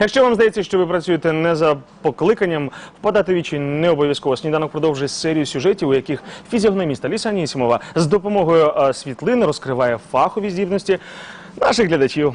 Якщо вам здається, що ви працюєте не за покликанням, впадати вічі не обов'язково. Сніданок продовжує серію сюжетів, у яких фізіогноміста Ліса Анісімова з допомогою е, світлин розкриває фахові здібності наших глядачів.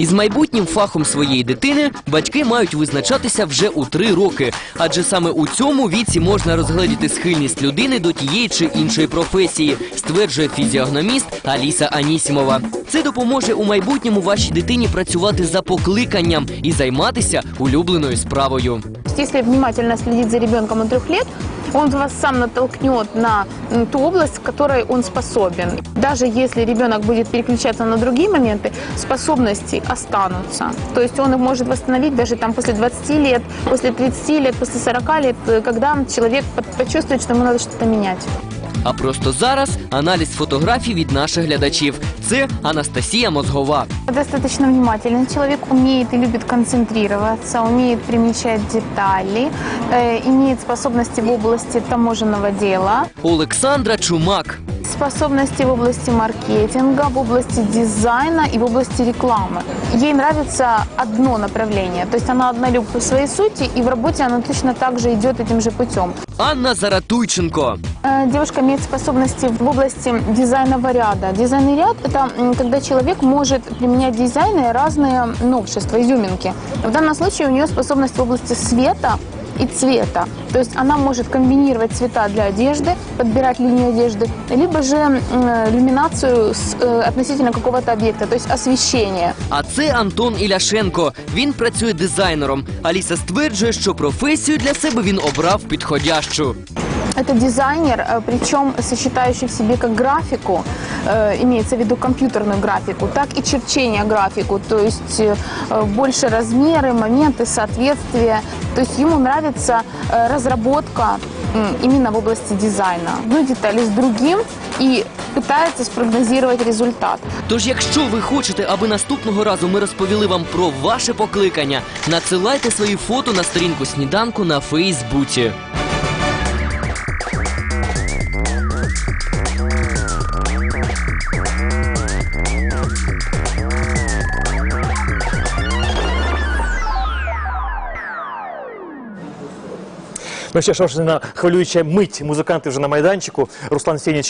Із майбутнім фахом своєї дитини батьки мають визначатися вже у три роки, адже саме у цьому віці можна розгледіти схильність людини до тієї чи іншої професії, стверджує фізіогноміст Аліса Анісімова. Це допоможе у майбутньому вашій дитині працювати за покликанням і займатися улюбленою справою. То есть, Если внимательно следить за ребенком от трех лет, он вас сам натолкнет на ту область, в которой он способен. Даже если ребенок будет переключаться на другие моменты, способности останутся. То есть он их может восстановить даже там после 20 лет, после 30 лет, после 40 лет, э, когда человек по- почувствует, что ему надо что-то менять. А просто зараз аналіз фотографій від наших глядачів. Це Анастасія Мозгова. Достаточно внимательный человек, умеет и любит концентрироваться, умеет примечать детали, э, имеет способности в области таможенного дела. Олександра Чумак. способности в области маркетинга, в области дизайна и в области рекламы. Ей нравится одно направление, то есть она однолюб по своей сути, и в работе она точно так же идет этим же путем. Анна Заратуйченко. Э, Девушка имеет способности в области дизайнового ряда. Дизайнный ряд – это м, когда человек может применять в дизайне разные новшества, изюминки. В данном случае у нее способность в области света и цвета. То есть она может комбинировать цвета для одежды, подбирать линию одежды, либо же м, э, иллюминацию с, э, относительно какого-то объекта, то есть освещение. А це Антон Іляшенко. Він працює дизайнером. Аліса стверджує, що професію для себе він обрав підходящу. Это дизайнер, э, причем сочетающий в себе как графику, э, имеется в виду компьютерную графику, так и черчение графику, то есть э, больше размеры, моменты, соответствия. То есть ему нравится э, разработка м, именно в области дизайна. Ну, детали с другим и пытается спрогнозировать результат. Тож, якщо ви хочете, аби наступного разу ми розповіли вам про ваше покликання, надсилайте свої фото на сторінку сніданку на Фейсбуці. Ну ще що ж на хвилююча мить. Музиканти вже на майданчику. Руслан Сєнічкін